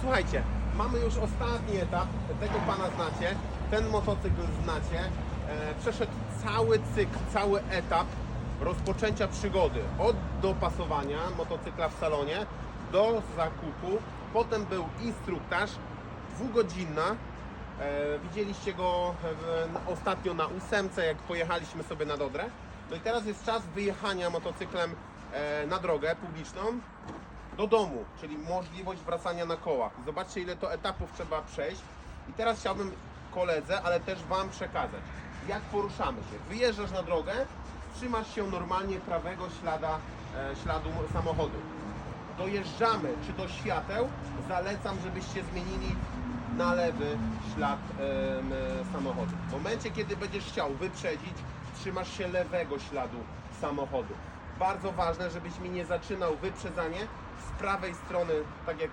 Słuchajcie, mamy już ostatni etap, tego pana znacie, ten motocykl znacie. E, przeszedł cały cykl, cały etap rozpoczęcia przygody. Od dopasowania motocykla w salonie do zakupu. Potem był instruktaż, dwugodzinna. E, widzieliście go ostatnio na ósemce, jak pojechaliśmy sobie na Dodrę. No i teraz jest czas wyjechania motocyklem e, na drogę publiczną do domu, czyli możliwość wracania na kołach. Zobaczcie, ile to etapów trzeba przejść. I teraz chciałbym koledze, ale też Wam przekazać, jak poruszamy się. Wyjeżdżasz na drogę, trzymasz się normalnie prawego ślada, e, śladu samochodu. Dojeżdżamy czy do świateł, zalecam, żebyście zmienili na lewy ślad e, samochodu. W momencie, kiedy będziesz chciał wyprzedzić, trzymasz się lewego śladu samochodu. Bardzo ważne, żebyś mi nie zaczynał wyprzedzanie z prawej strony, tak jak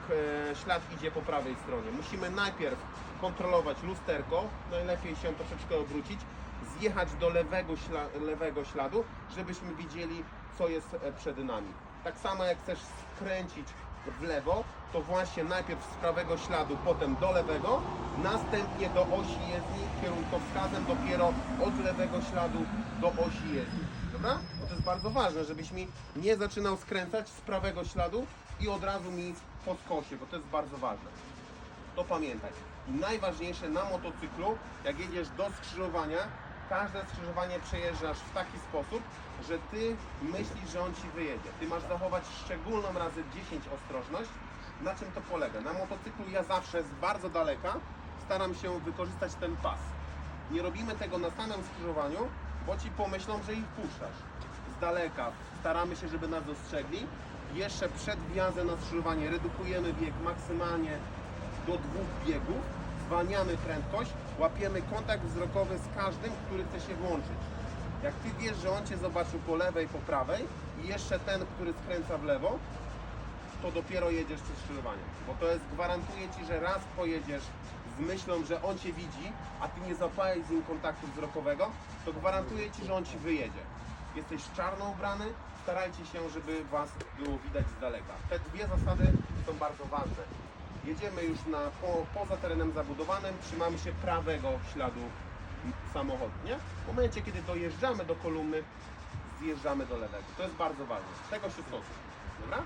e, ślad idzie po prawej stronie. Musimy najpierw kontrolować lusterko, najlepiej się troszeczkę obrócić, zjechać do lewego, śla- lewego śladu, żebyśmy widzieli, co jest e, przed nami. Tak samo jak chcesz skręcić w lewo, to właśnie najpierw z prawego śladu, potem do lewego, następnie do osi jezdni kierunkowskazem, dopiero od lewego śladu do osi jezdni. Dobra? Bo to jest bardzo ważne, żebyś mi nie zaczynał skręcać z prawego śladu i od razu mi po bo to jest bardzo ważne. To pamiętaj. Najważniejsze na motocyklu, jak jedziesz do skrzyżowania, każde skrzyżowanie przejeżdżasz w taki sposób, że ty myślisz, że on ci wyjedzie. Ty masz zachować szczególną razy 10 ostrożność. Na czym to polega? Na motocyklu ja zawsze z bardzo daleka staram się wykorzystać ten pas. Nie robimy tego na samym skrzyżowaniu, bo ci pomyślą, że ich puszczasz. Z daleka staramy się, żeby nas dostrzegli. Jeszcze przed wjazdem na skrzyżowanie redukujemy bieg maksymalnie do dwóch biegów, zwalniamy prędkość, łapiemy kontakt wzrokowy z każdym, który chce się włączyć. Jak ty wiesz, że on cię zobaczył po lewej, po prawej i jeszcze ten, który skręca w lewo, to dopiero jedziesz przez skrzyżowanie. Bo to jest, gwarantuję Ci, że raz pojedziesz z myślą, że on Cię widzi, a Ty nie złapałeś z nim kontaktu wzrokowego, to gwarantuję Ci, że on Ci wyjedzie. Jesteś czarno ubrany, starajcie się, żeby Was było widać z daleka. Te dwie zasady są bardzo ważne. Jedziemy już na, po, poza terenem zabudowanym, trzymamy się prawego śladu samochodu, nie? W momencie, kiedy dojeżdżamy do kolumny, zjeżdżamy do lewego. To jest bardzo ważne. Tego się stosuj. Dobra?